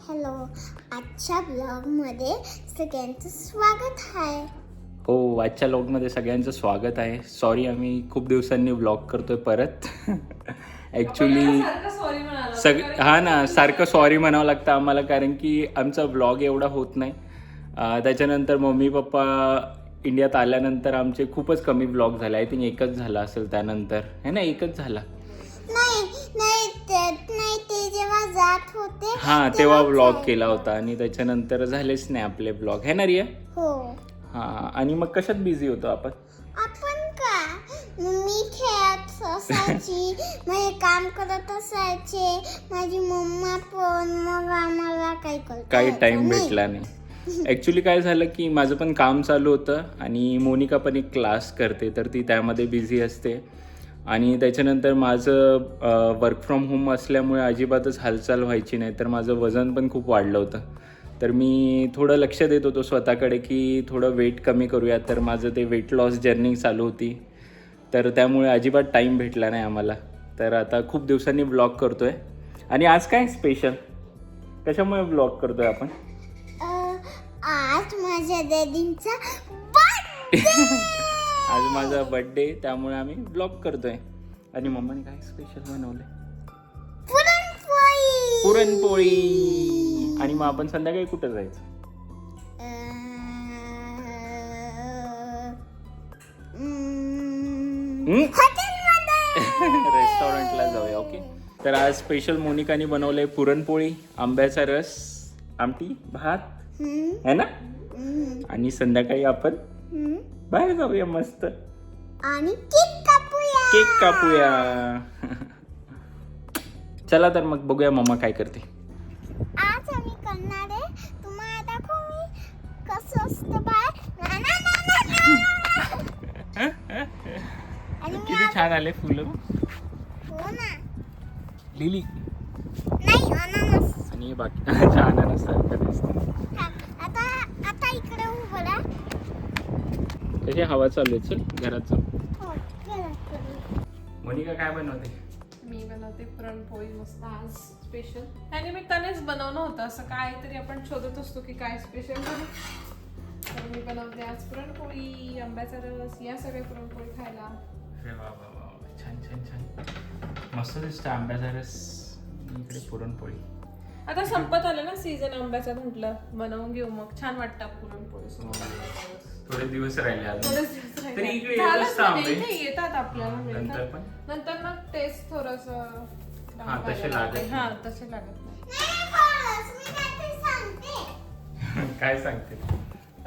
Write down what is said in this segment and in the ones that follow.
Hello आजच्या ब्लॉगमध्ये सगळ्यांचं स्वागत आहे. हो आजच्या लॉगमध्ये सगळ्यांचं स्वागत आहे. सॉरी आम्ही खूप दिवसांनी व्लॉग करतोय परत. ॲक्च्युली सग हा ना सारखं सॉरी म्हणावं लागतं आम्हाला कारण की आमचा व्लॉग एवढा होत नाही. त्याच्यानंतर मम्मी पप्पा इंडियात आल्यानंतर आमचे खूपच कमी व्लॉग झाले. आय थिंक एकच झाला असेल त्यानंतर. है ना? एकच झाला. नाही नाही ते नाही ते जेव्हा जात होते हां तेव्हा व्लॉग केला होता आणि त्याच्यानंतर झालेच नाही आपले व्लॉग है ना रिया? हो. हां आणि मग कशात बिझी होतो आपण? आपण का? मी खेळत असायची मी काम करत असायचे माझी मम्मा पण मग आम्हाला काही करता काही यायचं टाइम नाही. भेटला नाही. ॲक्च्युली काय झालं की माझं पण काम चालू होतं आणि मोनिका पण एक क्लास करते तर ती त्यामध्ये बिझी असते. आणि त्याच्यानंतर माझं वर्क फ्रॉम होम असल्यामुळे अजिबातच हालचाल व्हायची नाही तर माझं वजन पण खूप वाढलं होतं. तर मी थोडं लक्ष देत होतो स्वतःकडे की थोडं वेट कमी करूया तर माझं ते वेट लॉस जर्नी चालू होती. तर त्यामुळे अजिबात टाईम भेटला नाही आम्हाला. तर आता खूप दिवसांनी ब्लॉग करतोय. आणि आज काय स्पेशल कशामुळे ब्लॉग करतोय आपण? माझ्या डॅडींचा! आज माझा बर्थडे त्यामुळे आम्ही ब्लॉग करतोय. आणि मम्माने काय स्पेशल बनवलंय? पुरणपोळी! पुरणपोळी! आणि मग आपण संध्याकाळी कुठं जायचं. रेस्टॉरंटला जाऊया ओके तर आज स्पेशल मोनिकाने बनवलंय पुरणपोळी आंब्याचा रस आमटी भात है ना? आणि संध्याकाळी आपण. बाहेर जाऊया मस्त. आणि केक कापूया. केक कापूया. चला तर मग बघूया मम्मा काय करते. आज आम्ही करणार आहे. तुम्हाला दाखवू मी कसं असतं मी किती छान आले फुलं. हो ना. लिली. नाही अननस. आणि बाकी छान सारखं दिसतं इकडे उभं राहा. कशी हवा चालू आहे चल घरात जाऊ. हो. मोनिका काय बनवते? मी बनवते पुरणपोळी मस्त आज स्पेशल त्यानिमित्तानेच बनवणं होतं असं काहीतरी आपण शोधत असतो की काय स्पेशल तर मी बनवते आज पुरणपोळी आंब्याचा रस या सगळ्या पुरणपोळी खायला. अरे वा वा वा. छान छान छान. मस्त दिसतं आंब्याचा रस इकडे पुरणपोळी आता संपत आलं ना सीझन आंब्याचं म्हटलं बनवून घेऊ मग छान वाटतं पुरणपोळी. थोडे दिवस राहिले अजून. तरी इकडे येतच म्हणजे आंबे. इथे येतात आपल्याला नंतर मिळतात पण नंतर मग टेस्ट थोडस हा, तसे लागत नाही. हा तसे लागत नाही नाही, खरंच, मी काहीतरी सांगते काय सांगते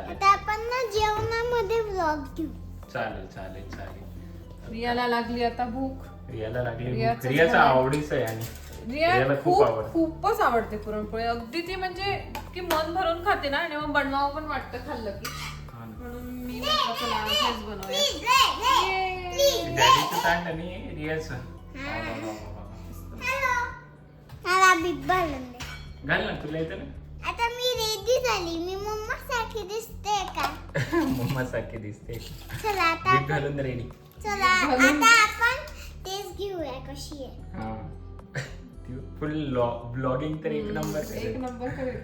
आता आपण ना जेवणामध्ये ब्लॉग घेऊ चालेल चालेल चालेल रियाला लागली आता भूक रियाला लागली भूक. रियाचं रियाचं झालं. आवडीचं आहे आणि रिया रियाला खूप खूपच आवडते पुरणपोळी. अगदी ती म्हणजे की मन भरून खाते ना आणि मग बनवावं पण वाटतं खाल्लं की. म्हणून मी घाल ना तुला येतं ना? आता मी रेडी झाली. मी मम्मा साठी दिसते का? मम्मा सारखी दिसते. चला आता जीभ घालून रेडी चला आता आपण तेच घेऊया कशी आहे. हा फुल ब्लॉगिंग तर एक नंबर एक. नंबर करेल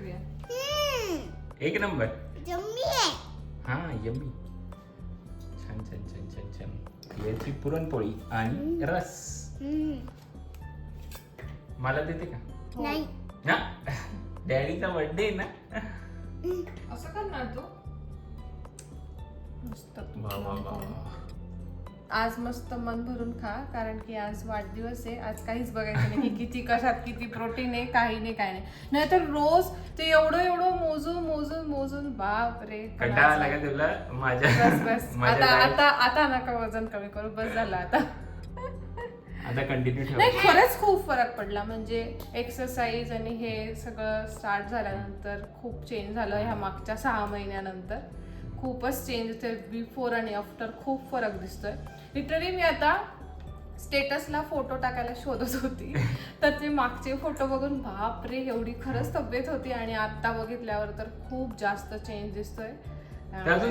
एक नंबर आहे. हा यम्मी. छान छान छान छान छान. याची पुरणपोळी आणि रस. हम्म, मला देते का? हो. नाही. ना? डॅडीचा बर्थडे ना? असं करणार तू? मस्त वा वा वा. आज मस्त मन भरून खा कारण की आज वाढदिवस आहे. आज काहीच बघायचं नाही की किती कशात किती प्रोटीन आहे काही नाही काय नाही. नाहीतर रोज ते एवढं एवढं मोजून मोजून मोजून बाप रे कंटाळा लागा तुला? माझ्या बस बस. माझ्या आता diet- आता आता नका वजन कमी करू. बस झालं आता. आता कंटिन्यू नाही खरंच खूप फरक पडला. म्हणजे एक्सरसाइज आणि हे सगळं स्टार्ट झाल्यानंतर खूप चेंज झालं ह्या मागच्या सहा महिन्यानंतर. खूपच चेंज होते बिफोर आणि आफ्टर खूप फरक दिसतोय. लिटरली मी आता स्टेटसला फोटो टाकायला शोधत होती. तर ते मागचे फोटो बघून बाप रे एवढी खरंच तब्येत होती आणि आत्ता बघितल्यावर तर खूप जास्त चेंज दिसतोय.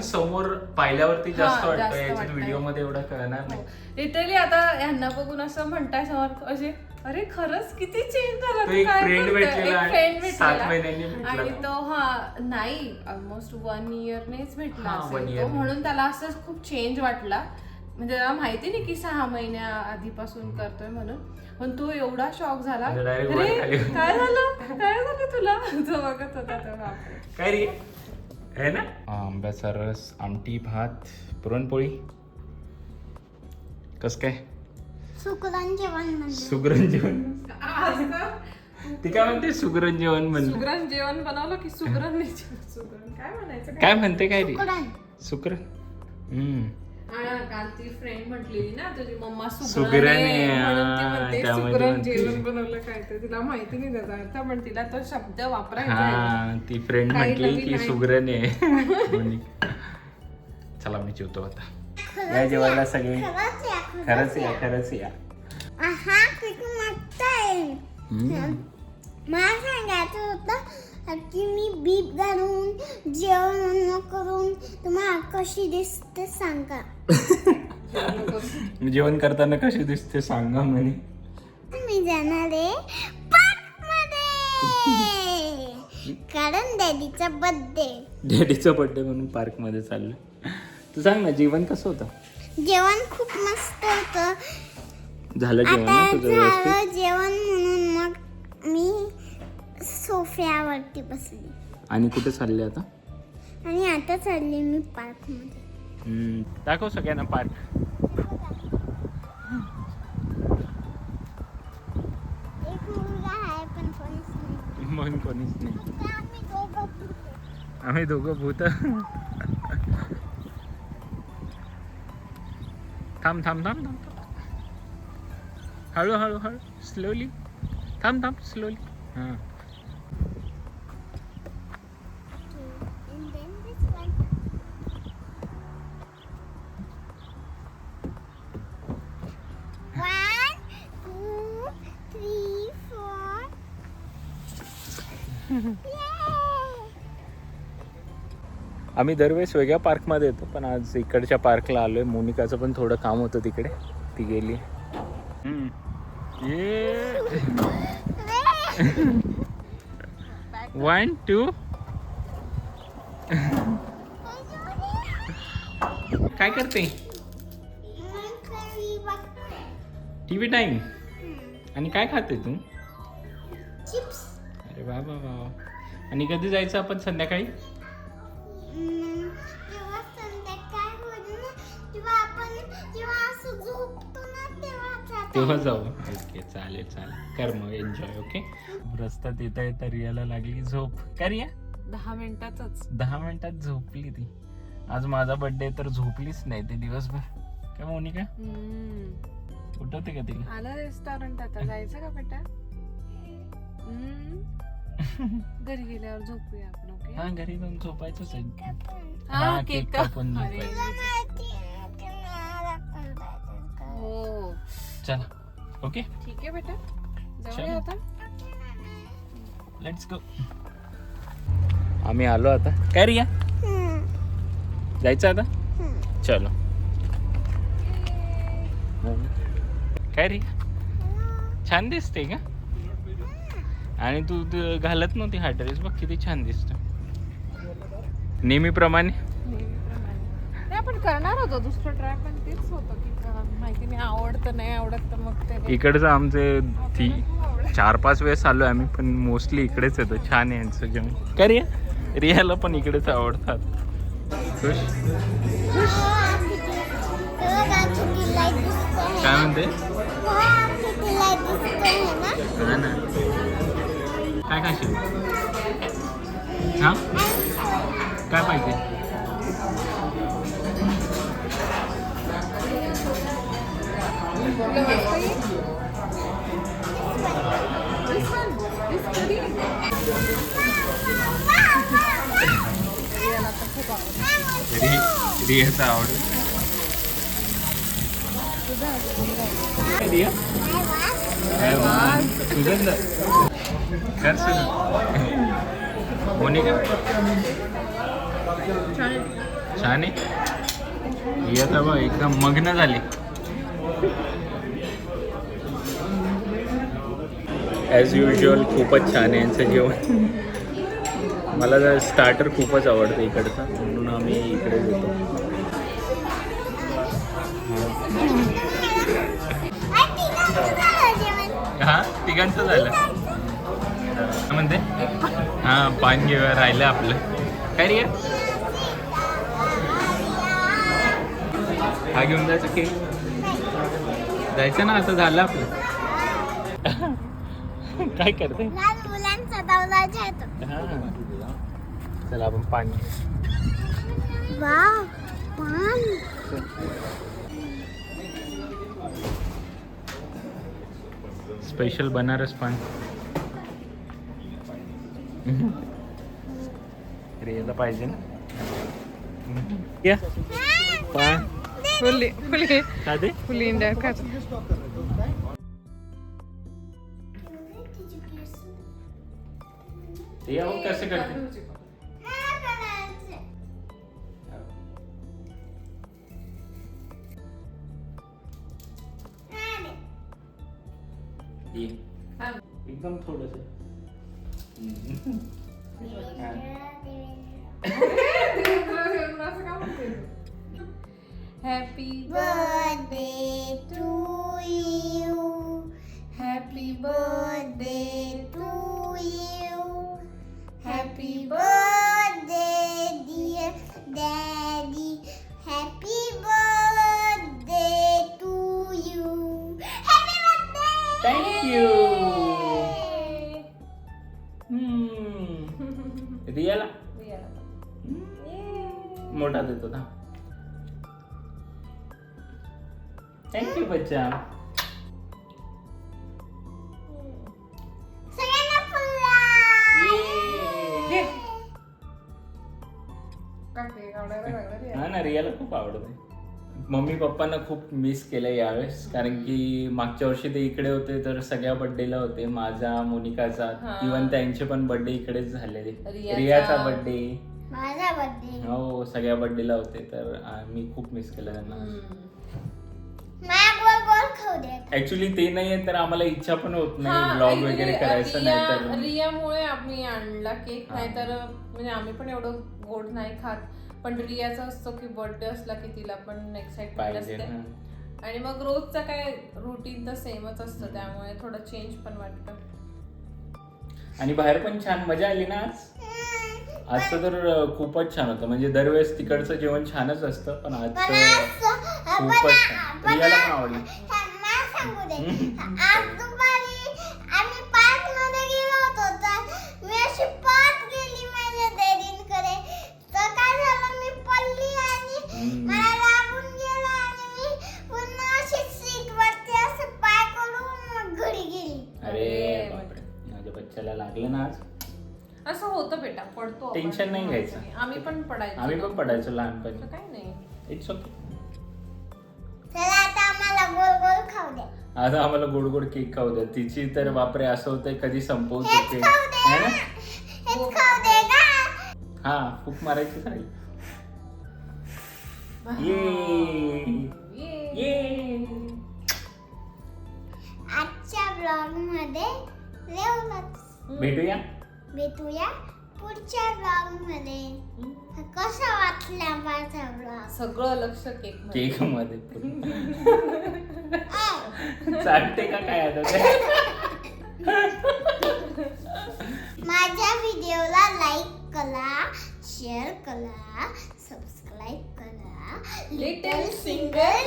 समोर पाहिल्यावरती जास्त हा, वाटतं. व्हिडिओमध्ये एवढं कळणार नाही. लिटरली आता ह्यांना बघून असं म्हणताय समोर असे अरे खरंच किती चेंज झाला? तो तू एक काय friend बोलतोय?" भेटलेला एक friend आणि तो. हा नाही ऑलमोस्ट वन इयरनेच भेटला हा. म्हणून त्याला असं खूप चेंज वाटला. म्हणजे त्याला माहिती नाही की सहा महिन्या आधीपासून करतोय म्हणून. पण तो एवढा शॉक झाला. म्हणजे direct वर "अरे, खाली होऊन." काय झालं? काय झालं तुला? जो बघत होता तो बापरे. काय रे? ना? आंब्याचा रस आमटी भात पुरणपोळी. कस काय? सुकरान जेवण सुगरण जेवण. आज? ती काय म्हणते? सुगरण जेवण म्हणते सुगरण जेवण बनवलं की सुगरण नाही जेवण? सुगरण काय म्हणायचं? काय म्हणते काय रे? सुकरान हम्म. काल ती फ्रेंड म्हटलेली ना तुझी मम्मा आहे, म्हणून ती म्हणते सुगरण. जेवण बनवलं काय तर तिला माहिती नाही त्याचा अर्थ पण तिला तो शब्द वापरायचा आहे. हा ती फ्रेंड काही म्हटली नवीन की आहे. सुगरण आहे म्हणे. चला मी जेवतो आता या जेवायला सगळे खरंच या खरंच या खरंच या हा किती मस्त आहे हम्म. मला सांगायचं होतं की मी बीप घालून जेवण करून तुम्हाला कशी दिसते सांगा जेवण करताना कशी दिसते सांगा म्हणे. मी जाणार आहे park मध्ये कारण डॅडीचा बर्थडे डॅडीचा बर्थडे म्हणून पार्कमध्ये चाललो. तू सांग ना जेवण कसं होतं? जेवण खूप मस्त होतं. झालं जेवण ना आता तुझं व्यवस्थित? झालं जेवण म्हणून मग मी सोफ्यावरती बसली. आणि कुठे चालले आता? आणि आता चालली मी पार्कमध्ये हम्म, दाखव सगळ्यांना पार्क पण कोणीच नाही. आम्ही दोघं भूत थांब थांब थांब थांब थांब. हळू हळू हळू. स्लोली थांब थांब स्लोली हां. Three, four. आम्ही दरवेळेस वेगळ्या पार्कमध्ये येतो पण आज इकडच्या पार्कला आलोय. मोनिकाचं पण थोडं काम होतं तिकडे. ती गेली. वन टू काय करते? मग curry आणि काय खाते तू? Chips. अरे वा वा वा. आणि कधी जायचं आपण संध्याकाळी? तेव्हा आपण जेव्हा असं झोपतो ना तेव्हा जाता. तेव्हा येईल. जाऊ. ओके चालेल चालेल. कर मग एन्जॉय ओके? रस्त्यात येता येता रियाला लागली. झोप. का रिया दहा मिनिटातच. दहा मिनिटात झोपली ती. आज माझा बर्थडे तर झोपलीच नाही ते दिवसभर. काय मोनिका. उठवते का तिला आलं रेस्टॉरंट आता जायचं का बेटा हम्म. घरी गेल्यावर झोपूया आपण ओके? हा घरी जाऊन झोपायचंच आहे हा, हा, केक कापून अरे. झोपायचं. हो. चला ओके? ठीक आहे बेटा. चलो. जाऊया आता. लेट्स गो आम्ही आलो आता. काय रिया? जायचं आता. चलो. काय रे? छान दिसते का? आणि तू घालत नव्हती हा ड्रेस बघ किती छान दिसतो नेहमीप्रमाणे? नेहमीप्रमाणे. नाही आपण करणार होतो. दुसरं ट्राय पण तेच होतं की का माहिती नाही आवडतं नाही आवडत तर मग ते इकडचं आमचे ती. चार पाच वेळेस आलो आम्ही पण मोस्टली इकडेच येतो. छान आहे यांचं जेवण. काय रिया? रियाला पण इकडेच आवडतात. खुश? तेव्हा काय ना? म्हणते तेव्हा किती light दिसतंय ना? हा ना काय खाशील हा काय पाहिजे तुला वाटतं की? This one, this curry. रियाला तर खूप आवडतं. रि- रियाचा आवड रिया काय वा? छान आहे. छान आहे आता बघ एकदम मग्न झाली ॲज युजल खूपच छान आहे यांचं जेवण मला तर स्टार्टर खूपच आवडतं इकडचं म्हणून आम्ही इकडे येतो हा? तिघांचं झालं. म्हणते? हा पान घेऊया राहिलं आपलं. काय रे हा घेऊन जायचं केक जायचं ना आता झालं आपलं. काय करते? चला आपण वाव पान. स्पेशल बनारस पान रेला पाहिजे ना या पान फुली फुली का दे फुली इंडिया का ते यावं कसं करते एकदम थोडस happy birthday to you. Happy Birthday to you. Happy birthday, रियाला? मोठा देतो ना. थँक्यू बच्चा. हा ना रियाला खूप आवडते मम्मी पप्पांना खूप मिस केलं यावेळेस. कारण की मागच्या वर्षी ते इकडे होते तर सगळ्या बर्थडेला होते. माझा मोनिकाचा हा. इवन त्यांचे पण बर्थडे इकडेच झालेले. रियाचा. रियाचा बर्थडे माझा बर्थडे हो सगळ्या बर्थडेला होते तर आ, मी खूप मिस केलं त्यांना. मला गोल गोल खाऊ दे. ऍक्च्युली ते नाहीये तर आम्हाला इच्छा पण होत नाही ब्लॉग वगैरे करायचं नाही तर रियामुळे आम्ही आणला केक हा. नाहीतर म्हणजे आम्ही पण एवढं गोड नाही खात. पण रियाचा असतो की बर्थडे असला की तिला पण एक्साइटमेंट पाहिजे असते. हा. आणि मग रोजचं काय रुटीन तर सेमच असतं त्यामुळे थोडं चेंज पण वाटतं. आणि बाहेर पण छान मजा आली ना आज? आजचं तर अं, खूपच छान होतं. म्हणजे दरवेळेस तिकडचं जेवण छानच असतं पण पण आजचं आज पण खूपच छान. पण रियाला पण आवडली. मला सांगू दे. हम्म. आज दुपारी आम्ही पार्कमध्ये गेलो होतो तर मी अशी पाच गेली माझ्या डॅडींकडे तर काय झालं मी पडली आणि हम्म. मला लागून गेलं आणि मी पुन्हा अशी सीट वरती असं पाय करून मग घरी गेली अरे अरे, बापरे बच्च्याला लागलं ना आज. असं होतं बेटा पडतो आपण. टेन्शन नाही घ्यायचं. आम्ही पण पडायचो. आम्ही. पण पडायचो लहानपणी. काही नाही. इट्स ओके चला आता आम्हाला गोल गोल खाऊ दे. आता आम्हाला गोड गोड केक खाऊ द्या तिची तर बापरे असं होतंय कधी केक खाऊ दे. है ना? हेच खाऊ दे का? हा फूक मारायची ये ये. भेटूया? भेटूया पुढच्या ब्लॉगमध्ये. कसा वाटला माझा ब्लॉग सगळं लक्ष केक केकमध्ये चालते का काय आता माझ्या व्हिडिओला लाईक करा शेअर करा सबस्क्राईब करा. लिटल सिंगर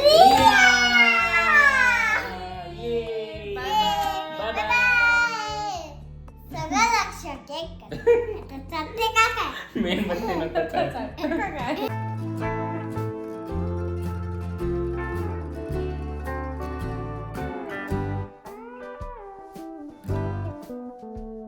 लक्ष केक करा